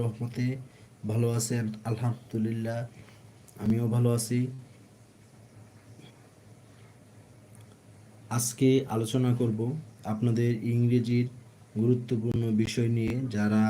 রহমতে ভালো আছেন আলহামদুলিল্লাহ, আমিও ভালো আছি। আজকে আলোচনা করব আপনাদের ইংরেজির গুরুত্বপূর্ণ বিষয় নিয়ে, যারা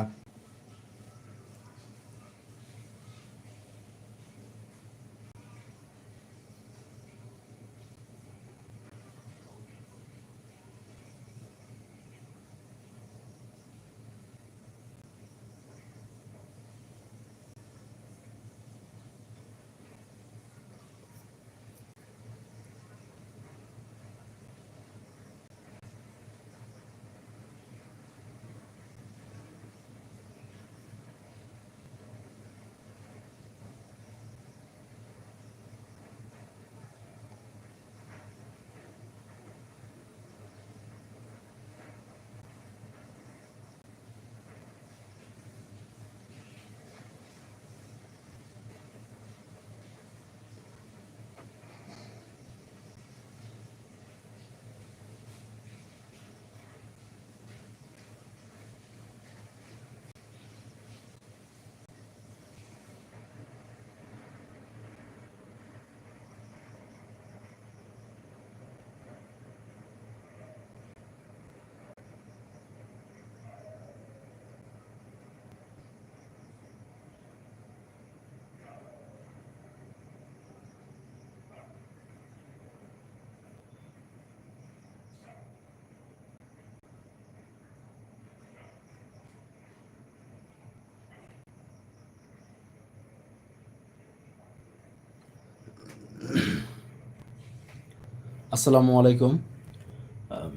আসসালামু আলাইকুম।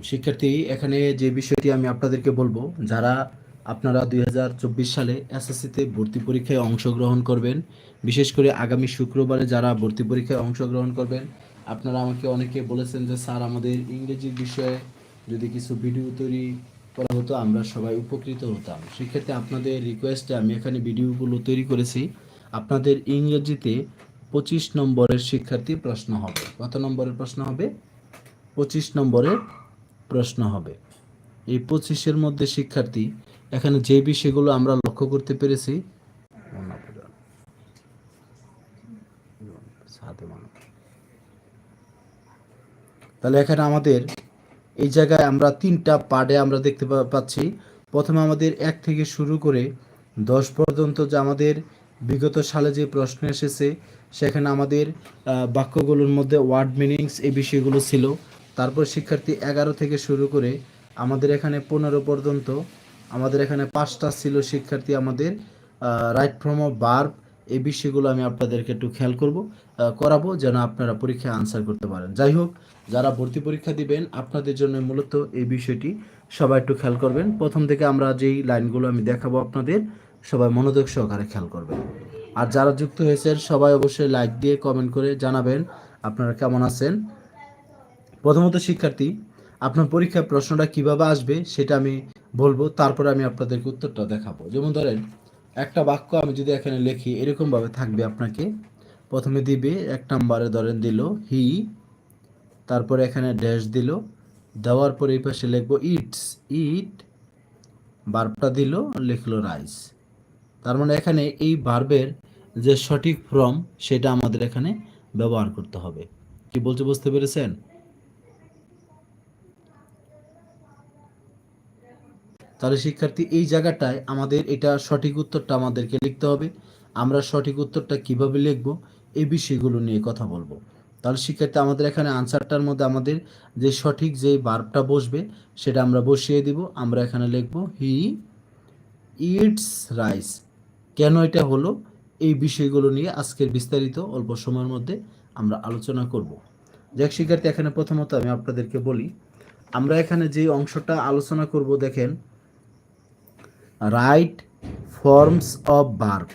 শিক্ষার্থী, এখানে যে বিষয়টি আমি আপনাদেরকে বলব, যারা আপনারা দুই হাজার চব্বিশ সালে এসএসসিতে ভর্তি পরীক্ষায় অংশগ্রহণ করবেন, বিশেষ করে আগামী শুক্রবারে যারা ভর্তি পরীক্ষায় অংশগ্রহণ করবেন, আপনারা আমাকে অনেকে বলেছেন যে, স্যার, আমাদের ইংরেজি বিষয়ে যদি কিছু ভিডিও তৈরি করা হতো, আমরা সবাই উপকৃত হতাম। সেক্ষেত্রে আপনাদের রিকোয়েস্টে আমি এখানে ভিডিওগুলো তৈরি করেছি। আপনাদের ইংরেজিতে পঁচিশ নম্বরের শিক্ষার্থী প্রশ্ন হবে। কত নম্বরের প্রশ্ন হবে? পঁচিশ নম্বরের প্রশ্ন হবে। এই পঁচিশের মধ্যে শিক্ষার্থী, এখানে যে বিষয়গুলো আমরা লক্ষ্য করতে পেরেছি, তাহলে এখানে আমাদের এই জায়গায় আমরা তিনটা পার্টে আমরা দেখতে পাচ্ছি। প্রথমে আমাদের এক থেকে শুরু করে দশ পর্যন্ত যে আমাদের বিগত সালে যে প্রশ্ন এসেছে, সেখানে আমাদের বাক্যগুলোর মধ্যে ওয়ার্ড মিনিংস এই বিষয়গুলো ছিল। তারপর শিক্ষার্থী এগারো থেকে শুরু করে আমাদের এখানে পনেরো পর্যন্ত, আমাদের এখানে পাঁচটা ছিল শিক্ষার্থী আমাদের রাইট ফ্রম অফ বার্ব এই বিষয়গুলো আমি আপনাদেরকে একটু খেয়াল করব করাবো যেন আপনারা পরীক্ষায় আনসার করতে পারেন। যাই হোক, যারা ভর্তি পরীক্ষা দিবেন, আপনাদের জন্য মূলত এই বিষয়টি সবাই একটু খেয়াল করবেন। প্রথম থেকে আমরা যেই লাইনগুলো আমি দেখাবো আপনাদের, সবাই মনোযোগ সহকারে খেয়াল করবেন। আর যারা যুক্ত হয়েছেন, সবাই অবশ্যই লাইক দিয়ে কমেন্ট করে জানাবেন আপনারা কেমন আছেন। প্রথমত, শিক্ষার্থী, আপনার পরীক্ষার প্রশ্নটা কীভাবে আসবে সেটা আমি বলব। তারপরে আমি আপনাদেরকে উত্তরটা দেখাবো। যেমন ধরেন, একটা বাক্য আমি যদি এখানে লিখি এরকম ভাবে থাকবে আপনাকে। প্রথমে দিবে, এক নম্বরে ধরেন দিল, হি, তারপরে এখানে ড্যাশ দিল, দেওয়ার পরে এই পাশে লিখব, ইটস, ইট বার্বটা দিল, লিখলো রাইস। তার মানে এখানে এই বার্বের যে সঠিক ফর্ম, সেটা আমাদের এখানে ব্যবহার করতে হবে। কি বলছে, বুঝতে পেরেছেন? তাহলে শিক্ষার্থী, এই জায়গাটায় আমাদের এটা সঠিক উত্তরটা আমাদেরকে লিখতে হবে। আমরা সঠিক উত্তরটা কীভাবে লিখব, এই বিষয়গুলো নিয়ে কথা বলব। তাহলে শিক্ষার্থী, আমাদের এখানে আনসারটার মধ্যে আমাদের যে সঠিক যে বার্বটা বসবে, সেটা আমরা বসিয়ে দিব। আমরা এখানে লিখব হি ইটস রাইস কেন এটা হলো? এই বিষয়গুলো নিয়ে আজকের বিস্তারিত অল্প সময়ের মধ্যে আমরা আলোচনা করব। যাক শিক্ষার্থী, এখানে প্রথমত আমি আপনাদেরকে বলি, আমরা এখানে যে অংশটা আলোচনা করব, দেখেন রাইট ফর্মস অফ ভার্ব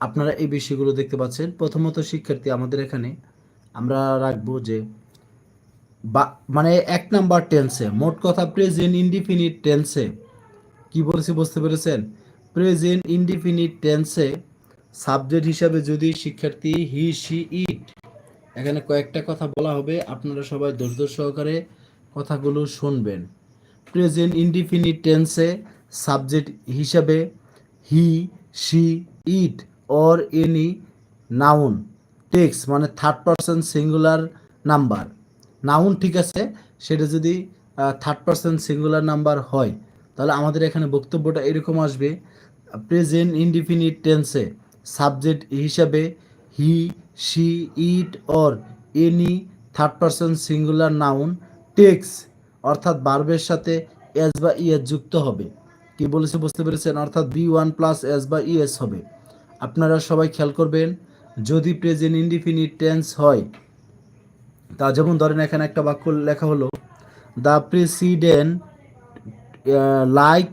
আপনারা এই বিষয়গুলো দেখতে পাচ্ছেন। প্রথমত শিক্ষার্থী আমাদের এখানে আমরা রাখব যে মানে এক নাম্বার টেন্সে মোট কথা প্রেজেন্ট ইনডিফিনিট টেন্সে কি বলছি বুঝতে পেরেছেন? প্রেজেন্ট ইনডিফিনিট টেন্সে সাবজেক্ট হিসাবে যদি শিক্ষার্থী হি সি ইট এখানে কয়েকটা কথা বলা হবে, আপনারা সবাই ধৈর্য সহকারে কথাগুলো শুনবেন। প্রেজেন্ট ইনডিফিনিট টেন্সে সাবজেক্ট হিসাবে he, she, it, or, any, noun. Takes মানে third person singular number noun ঠিক আছে, সেটা যদি থার্ড পারসন সিঙ্গুলার নাম্বার হয়, তাহলে আমাদের এখানে বক্তব্যটা এরকম আসবে প্রেজেন্ট ইনডিফিনিট টেন্সে সাবজেক্ট হিসাবে he, she, it, or, any third person singular noun takes অর্থাৎ বার্বের সাথে এস বা ইএস যুক্ত হবে। কি বলেছে বুঝতে পেরেছেন? অর্থাৎ বি ওয়ান প্লাস এস বা ইএস হবে। আপনারা সবাই খেয়াল করবেন, যদি প্রেজেন্ট ইনডিফিনিট টেন্স হয়, তা যেমন ধরেন এখানে একটা বাক্য লেখা হলো দ্য প্রেসিডেন্ট লাইক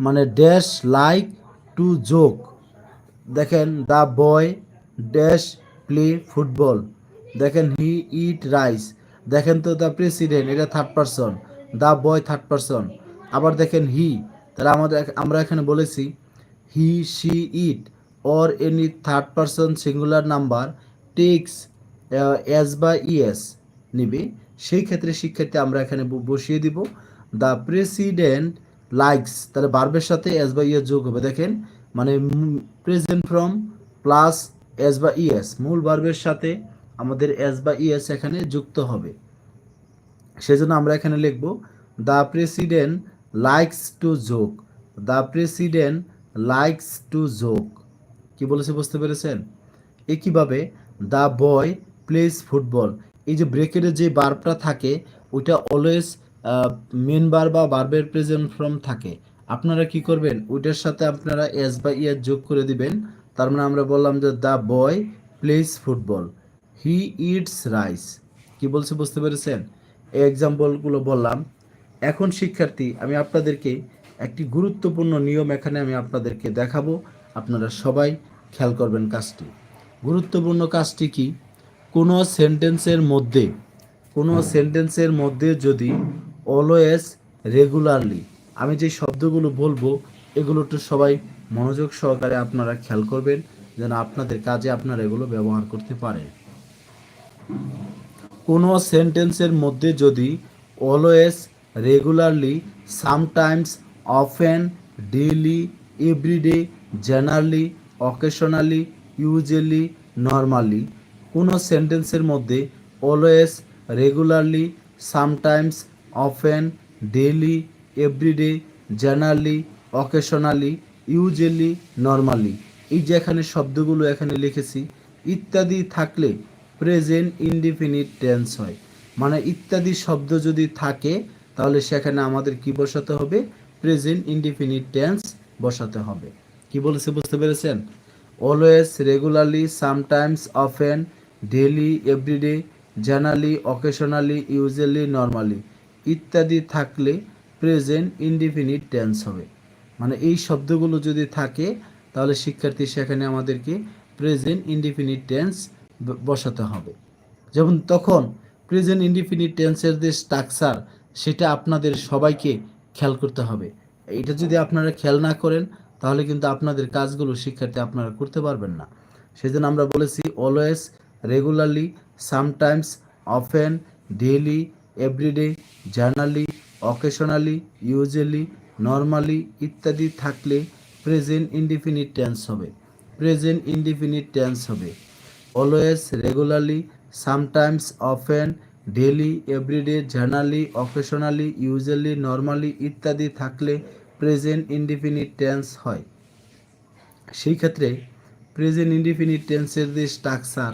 মানে ড্যাশ লাইক টু জোক দেখেন the boy dash play football দেখেন হি ইট রাইস দেখেন তো দ্য প্রেসিডেন্ট এটা third person the boy third person আবার দেখেন হি তাহলে আমাদের আমরা এখানে বলেছি, he, she, it, or any third person singular number, takes S বা ইএস নিবে। সেই ক্ষেত্রে শিক্ষার্থী আমরা এখানে বসিয়ে দিব। দ্য প্রেসিডেন্ট লাইকস, তাহলে বার্বের সাথে এস বা ইএস যোগ হবে। দেখেন মানে প্রেজেন্ট ফ্রম প্লাস এস বা ইএস, মূল বার্বের সাথে আমাদের এস বা ইএস এখানে যুক্ত হবে। সেজন্য আমরা এখানে লিখব, the president likes to joke the president likes to joke কি বলেছে বুঝতে পেরেছেন? একইভাবে দ্য বয় প্লেস ফুটবল এই যে ব্রেকেটের যে বার্বটা থাকে, ওইটা অলওয়েজ মেন বার বা বার্বের প্রেজেন্ট ফর্ম থাকে। আপনারা কি করবেন? ওইটার সাথে আপনারা এস বা ইয়ার যোগ করে দিবেন। তার মানে আমরা বললাম যে the boy plays football he eats rice কি বলছে বুঝতে পেরেছেন? এক্সাম্পলগুলো বললাম। এখন শিক্ষার্থী, আমি আপনাদেরকে একটি গুরুত্বপূর্ণ নিয়ম এখানে আমি আপনাদেরকে দেখাবো। আপনারা সবাই খেয়াল করবেন কাজটি। গুরুত্বপূর্ণ কাজটি কি? কোনো সেন্টেন্সের মধ্যে, কোনো সেন্টেন্সের মধ্যে যদি অলওয়েজ রেগুলারলি, আমি যে শব্দগুলো বলব, এগুলো একটু সবাই মনোযোগ সহকারে আপনারা খেয়াল করবেন, যেন আপনাদের কাজে আপনারা এগুলো ব্যবহার করতে পারেন। কোনো সেন্টেন্সের মধ্যে যদি always regularly sometimes often daily everyday generally occasionally usually normally কোনো সেন্টেন্সের মধ্যে always regularly sometimes often daily everyday generally occasionally usually normally এই যে এখানে শব্দগুলো এখানে লিখেছি, ইত্যাদি থাকলে প্রেজেন্ট ইনডিফিনিট টেন্স হয়। মানে ইত্যাদি শব্দ যদি থাকে তাহলে সেখানে আমাদের কি বসাতে হবে? প্রেজেন্ট ইনডিফিনিট টেন্স বসাতে হবে। কি বলেছে বুঝতে পেরেছেন? Always regularly sometimes often daily everyday generally occasionally usually normally ইত্যাদি থাকলে প্রেজেন্ট ইনডিফিনিট টেন্স হবে। মানে এই শব্দগুলো যদি থাকে, তাহলে শিক্ষার্থী সেখানে আমাদেরকে প্রেজেন্ট ইনডিফিনিট টেন্স বসাতে হবে। যেমন তখন প্রেজেন্ট ইনডিফিনিট টেন্সের যে স্ট্রাকচার সেটা আপনাদের সবাইকে খেয়াল করতে হবে। এটা যদি আপনারা খেয়াল না করেন, তাহলে কিন্তু আপনাদের কাজগুলো শিক্ষার্থী আপনারা করতে পারবেন না। সেজন্য আমরা বলেছি always regularly sometimes often daily everyday generally occasionally usually normally ইত্যাদি থাকলে প্রেজেন্ট ইনডিফিনিট টেন্স হবে। প্রেজেন্ট ইনডিফিনিট টেন্স হবে। Always regularly sometimes often daily everyday, generally, occasionally, usually, normally ইত্যাদি থাকলে প্রেজেন্ট ইনডিফিনিট টেন্স হয়। সেই ক্ষেত্রে প্রেজেন্ট ইনডিফিনিট টেন্সের যে স্ট্রাকচার,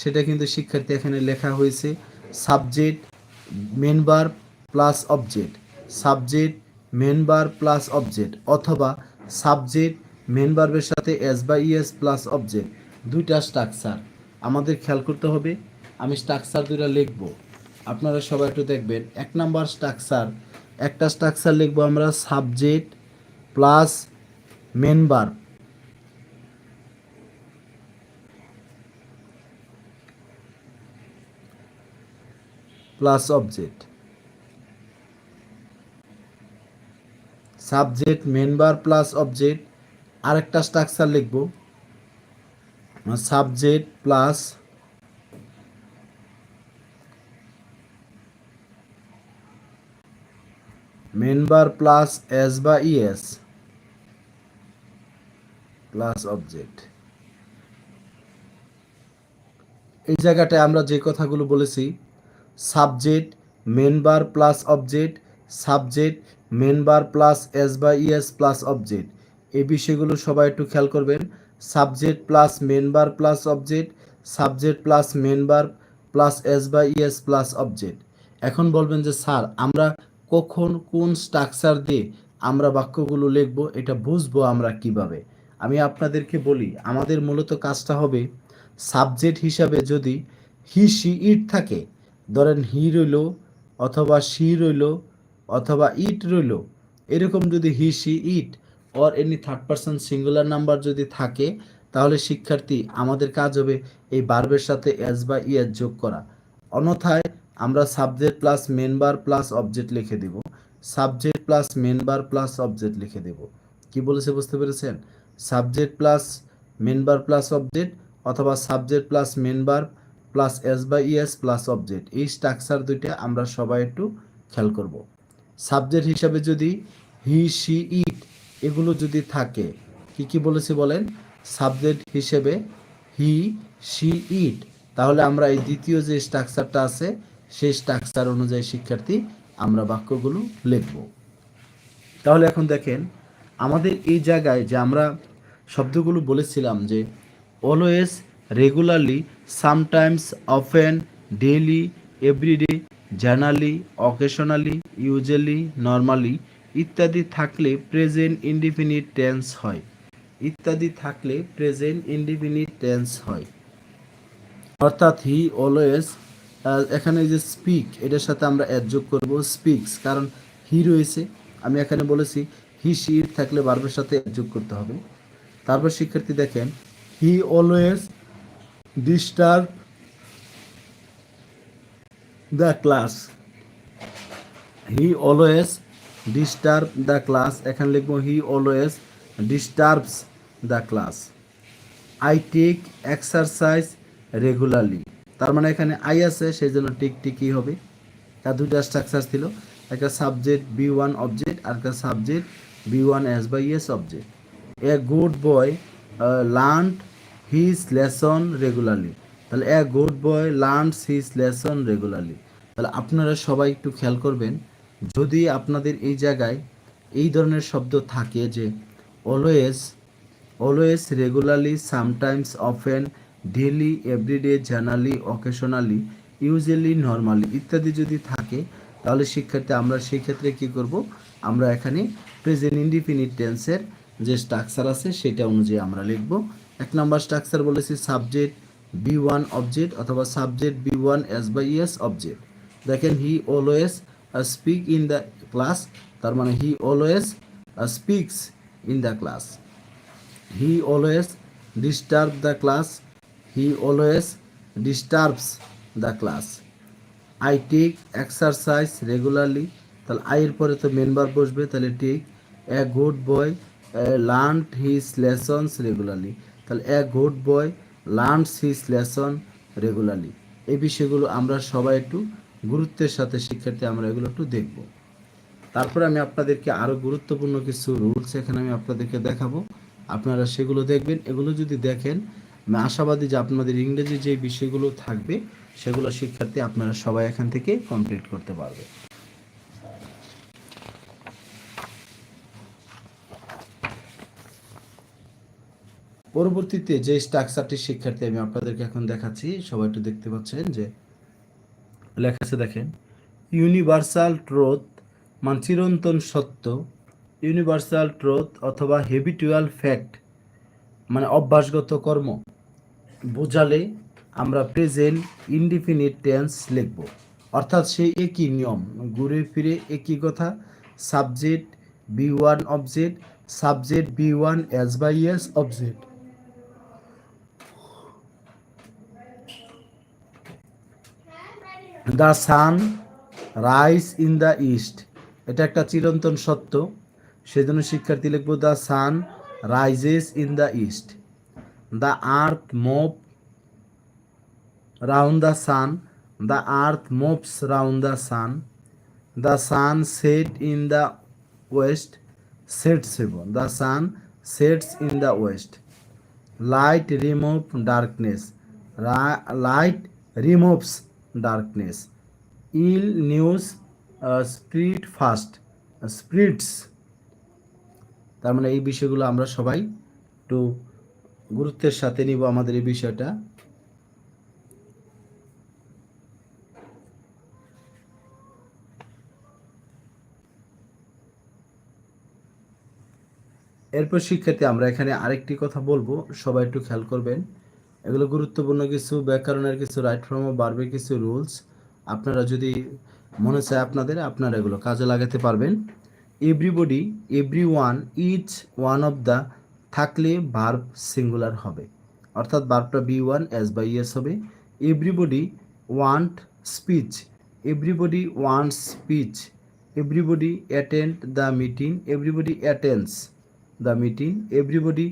সেটা কিন্তু শিক্ষার্থী এখানে লেখা হয়েছে, সাবজেক্ট, মেনবার প্লাস অবজেক্ট। সাবজেক্ট, মেনবার প্লাস অবজেক্ট অথবা সাবজেক্ট মেনবার্বের সাথে এস বা ইএস প্লাস অবজেক্ট, দুইটা স্ট্রাকচার। আমাদের খেয়াল করতে হবে, আমি স্ট্রাকচার দুইটা লিখব। আপনারা সবাই একটু দেখবেন, এক নাম্বার স্ট্রাকচার একটা স্ট্রাকচার লিখব আমরা সাবজেক্ট প্লাস মেনবার প্লাস অবজেক্ট সাবজেক্ট মেনবার প্লাস অবজেক্ট আরেকটা স্ট্রাকচার লিখব সাবজেক্ট প্লাস মেনবার প্লাস এস বা ইএস প্লাস অবজেক্ট। এই জায়গাটায় আমরা যে কথাগুলো বলেছি, সাবজেক্ট মেনবার প্লাস অবজেক্ট, সাবজেক্ট মেনবার প্লাস এস বা ইএস প্লাস অবজেক্ট। এই বিষয়গুলো সবাই একটু খেয়াল করবেন। সাবজেক্ট প্লাস মেনবার প্লাস অবজেক্ট, সাবজেক্ট প্লাস মেনবার প্লাস এস বা ইএস প্লাস অবজেক্ট। এখন বলবেন যে, স্যার, আমরা কখন কোন স্ট্রাকচার দিয়ে আমরা বাক্যগুলো লিখব, এটা বুঝব আমরা কীভাবে? আমি আপনাদেরকে বলি, আমাদের মূলত কাজটা হবে সাবজেক্ট হিসাবে যদি হি সি ইট থাকে, ধরেন হি রইল অথবা সি রইল অথবা ইট রইল, এরকম যদি he she it or any third person singular number যদি থাকে, তাহলে শিক্ষার্থী, আমাদের কাজ হবে এই বার্বের সাথে এস বা ইএস যোগ করা। অন্যথায় আমরা সাবজেক্ট প্লাস মেনবার প্লাস অবজেক্ট লিখে দিব। সাবজেক্ট প্লাস মেনবার প্লাস অবজেক্ট লিখে দেব। কি বলেছে বুঝতে পেরেছেন? সাবজেক্ট প্লাস মেনবার প্লাস অবজেক্ট অথবা সাবজেক্ট প্লাস মেনবার প্লাস এস বা ইএস প্লাস অবজেক্ট এই স্ট্রাকচার দুইটা আমরা সবাই একটু খেয়াল করব। সাবজেক্ট হিসাবে যদি হি সি ইট এগুলো যদি থাকে, কি কি বলেছি বলেন? সাবজেক্ট হিসেবে হি সি ইট তাহলে আমরা এই দ্বিতীয় যে স্ট্রাকচারটা আছে সেই স্ট্রাকচার অনুযায়ী শিক্ষার্থী আমরা বাক্যগুলো লিখব। তাহলে এখন দেখেন, আমাদের এই জায়গায় যে আমরা শব্দগুলো বলেছিলাম যে always regularly sometimes often daily everyday generally occasionally usually normally ইত্যাদি থাকলে প্রেজেন্ট ইনডিফিনিট টেন্স হয়। ইত্যাদি থাকলে প্রেজেন্ট ইনডিফিনিট টেন্স হয়। অর্থাৎ হি অলওয়েজ এখানে যে স্পিক এটার সাথে আমরা অ্যাড যোগ করব স্পিক্স কারণ হি রয়েছে। আমি এখানে বলেছি হি শির থাকলে বার্বের সাথে add যোগ করতে হবে। তারপর শিক্ষার্থী দেখেন he always disturb the class he always disturb the class এখানে লিখব he always disturbs the class I take exercise regularly তার মানে এখানে আই আছে, সেই জন্য টিক টিকই হবে। তার দুইটা স্ট্রাকচার ছিল, একটা সাবজেক্ট বি ওয়ান অবজেক্ট আর একটা subject V one S by S object a good boy learn his lesson regularly তাহলে a good boy learns his lesson regularly তাহলে আপনারা সবাই একটু খেয়াল করবেন, যদি আপনাদের এই জায়গায় এই ধরনের শব্দ থাকে যে always always regularly sometimes often daily everyday, generally, occasionally, usually, normally ইত্যাদি যদি থাকে, তাহলে শিক্ষার্থী আমরা সেই ক্ষেত্রে কি করব? আমরা এখানে প্রেজেন্ট ইনডিফিনিট টেন্সের যে স্ট্রাকচার আছে সেটা অনুযায়ী আমরা লিখব। এক নম্বর স্ট্রাকচার বলেছি সাবজেক্ট বি ওয়ান অবজেক্ট অথবা subject V one s by es object. দেখেন, he always speak in the class, তার মানে he always speaks in the class. He always disturb the class he always disturbs the class I take exercise regularly তাহলে আইয়ের পরে তো মেনবার বসবে, তাহলে take a good boy learn his lessons regularly তাহলে a good boy learns his lesson regularly এই বিষয়গুলো আমরা সবাই একটু গুরুত্বের সাথে শিক্ষার্থী আমরা এগুলো একটু দেখব। তারপরে আমি আপনাদেরকে আরও গুরুত্বপূর্ণ কিছু রুলস এখানে আমি আপনাদেরকে দেখাবো। আপনারা সেগুলো দেখবেন। এগুলো যদি দেখেন আমি আশাবাদী যে আপনাদের ইংরেজি যে বিষয়গুলো থাকবে, সেগুলো শিক্ষার্থী আপনারা সবাই এখান থেকে কমপ্লিট করতে পারবে। পরবর্তীতে যে স্ট্রাকচারটি শিক্ষার্থী আমি আপনাদেরকে এখন দেখাচ্ছি, সবাই একটু দেখতে পাচ্ছেন যে লেখা আছে, দেখেন ইউনিভার্সাল ট্রোথ মানে চিরন্তন সত্য ইউনিভার্সাল ট্রোথ অথবা হেবিটুয়াল ফ্যাক্ট মানে অভ্যাসগত কর্ম। বোঝালে আমরা প্রেজেন্ট ইনডিফিনিট টেন্স লিখব। অর্থাৎ সেই একই নিয়ম, ঘুরে ফিরে একই কথা subject V one object subject V one s by es object the sun rise in the east এটা একটা চিরন্তন সত্য। সেজন্য শিক্ষার্থী লিখব the sun rises in the east the earth move round the sun the earth moves round the sun the sun set in the west sets the sun sets in the west light remove darkness light removes darkness ill news spread fast spreads তার মানে এই বিষয়গুলো আমরা সবাই একটু গুরুত্বের সাথে নিব আমাদের এই বিষয়টা। এরপর শিক্ষার্থী, আমরা এখানে আরেকটি কথা বলব। সবাই একটু খেয়াল করবেন, এগুলো গুরুত্বপূর্ণ কিছু ব্যাকরণের কিছু রাইট ফর্ম বাড়বে কিছু রুলস আপনারা যদি মনে চায় আপনাদের, আপনারা এগুলো কাজে লাগাতে পারবেন। Everybody every one each one of the থাকলে বার্ব সিঙ্গুলার হবে। অর্থাৎ বার্বটা V one s by es হবে। Everybody want speech everybody want speech everybody attend the meeting everybody attends the meeting everybody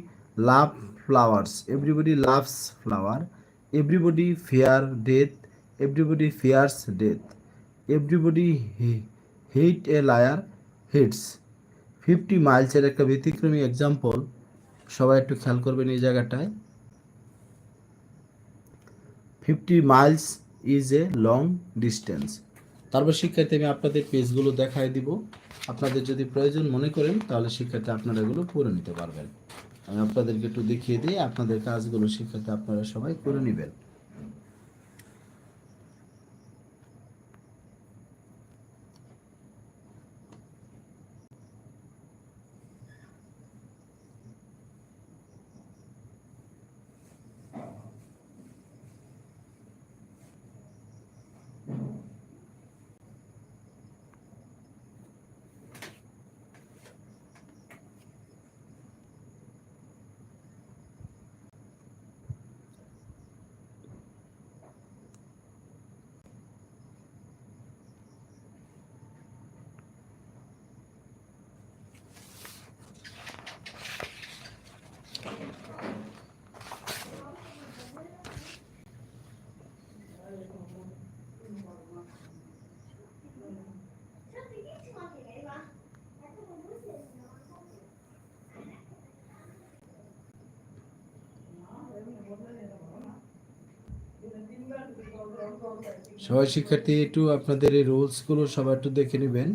love flowers everybody loves flower everybody fear death everybody fears death everybody hate a liar hates fifty মাইলসের একটা ব্যতিক্রমী example সবাই একটু খেয়াল করবেন এই জায়গাটায়। Fifty miles is a long distance তারপর শিক্ষার্থী, আমি আপনাদের পেজগুলো দেখায় দিব। আপনাদের যদি প্রয়োজন মনে করেন, তাহলে শিক্ষার্থী আপনারা এগুলো করে নিতে পারবেন। আমি আপনাদেরকে একটু দেখিয়ে দিই, আপনাদের কাজগুলো শিক্ষার্থী আপনারা সবাই করে নেবেন। সবাই শিক্ষার্থী একটু আপনাদের এই রুলসগুলো সবাই একটু দেখে নেবেন।